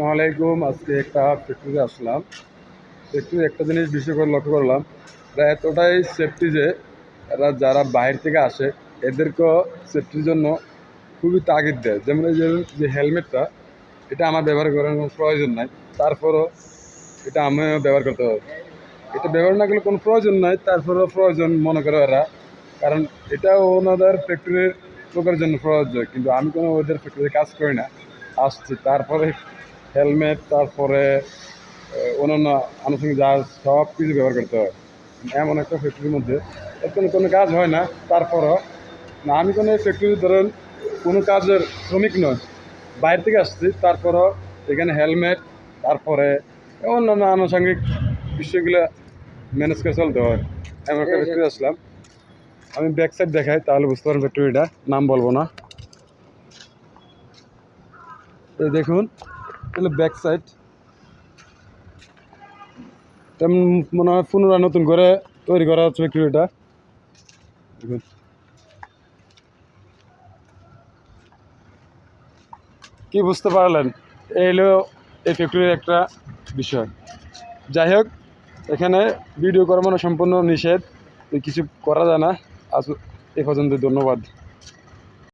আসসালামু আলাইকুম। আজকে একটা ফ্যাক্টরিতে আসলাম। ফ্যাক্টরি একটা জিনিস বিশেষ করে লক্ষ্য করলাম, এরা এতটাই সেফটি যে এরা যারা বাইরে থেকে আসে, এদেরকেও সেফটির জন্য খুবই তাগিদ দেয়। যেমন এই যে হেলমেটটা, এটা আমার ব্যবহার করার কোনো প্রয়োজন নাই। তারপরও এটা আমিও ব্যবহার করতে হবে এটা ব্যবহার না করলে কোনো প্রয়োজন নাই, তারপরেও প্রয়োজন মনে করে এরা। কারণ এটা ওনাদের ফ্যাক্টরির লোকের জন্য প্রয়োজন কিন্তু আমি কোনো ওদের ফ্যাক্টরিতে কাজ করি না। আসছি, তারপরে হেলমেট তারপরে অন্যান্য আনুষঙ্গিক জাহাজ সব কিছু ব্যবহার করতে হয়। এমন একটা ফ্যাক্টরির মধ্যে। এর কোনো কোনো কাজ হয় না। তারপরও না আমি কোনো ফ্যাক্টরি ধরেন কোনো কাজের শ্রমিক নয় বাইরে থেকে আসছি তারপরও এখানে হেলমেট তারপরে অন্যান্য আনুষঙ্গিক বিষয়গুলো ম্যানেজ করে চলতে হয়। এমন একটা ফ্যাক্টরি আসলাম। আমি ব্যাক সাইড দেখাই তাহলে বুঝতে পারবেন ফ্যাক্টরিটা নাম বলব না। দেখুন তাহলে ব্যাক সাইড তেমন মনে হয় পুনরায় নতুন করে তৈরি করা হচ্ছে ফ্যাক্টরিটা কি বুঝতে পারলেন? এই হলো এই ফ্যাক্টরির একটা বিষয়। যাই হোক, এখানে ভিডিও করা মানে সম্পূর্ণ নিষেধ। কিছু করা যায় না। আজ এ পর্যন্ত ধন্যবাদ।